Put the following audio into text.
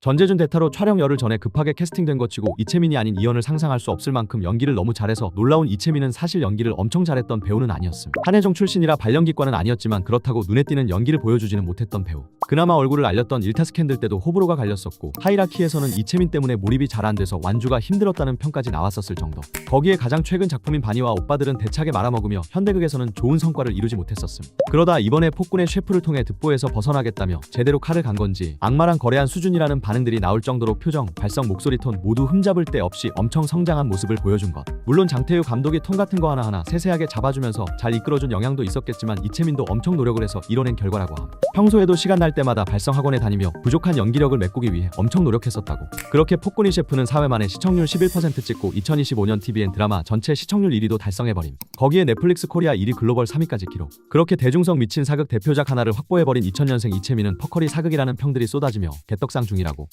전재준 대타로 촬영 열흘 전에 급하게 캐스팅된 것 치고 이채민이 아닌 이현을 상상할 수 없을 만큼 연기를 너무 잘해서 놀라운 이채민은 사실 연기를 엄청 잘했던 배우는 아니었음. 한혜정 출신이라 발연기과는 아니었지만 그렇다고 눈에 띄는 연기를 보여주지는 못했던 배우. 그나마 얼굴을 알렸던 일타 스캔들 때도 호불호가 갈렸었고 하이라키에서는 이채민 때문에 몰입이 잘 안 돼서 완주가 힘들었다는 평까지 나왔었을 정도. 거기에 가장 최근 작품인 바니와 오빠들은 대차게 말아먹으며 현대극에서는 좋은 성과를 이루지 못했었음. 그러다 이번에 폭군의 셰프를 통해 득보에서 벗어나겠다며 제대로 칼을 간 건지 악마랑 거래한 수준이라는 반응들이 나올 정도로 표정, 발성, 목소리 톤 모두 흠잡을 데 없이 엄청 성장한 모습을 보여준 것. 물론 장태우 감독이 톤 같은 거 하나하나 세세하게 잡아주면서 잘 이끌어준 영향도 있었겠지만 이채민도 엄청 노력을 해서 이뤄낸 결과라고 함. 평소에도 시간 날 때마다 발성 학원에 다니며 부족한 연기력을 메꾸기 위해 엄청 노력했었다고. 그렇게 폭군이 셰프는 4회 만에 시청률 11% 찍고 2025년 TVN 드라마 전체 시청률 1위도 달성해버림. 거기에 넷플릭스 코리아 1위 글로벌 3위까지 기록. 그렇게 대중성 미친 사극 대표작 하나를 확보해버린 2000년생 이채민은 퍼커리 사극이라는 평들이 쏟아지며 개떡상 중이라고.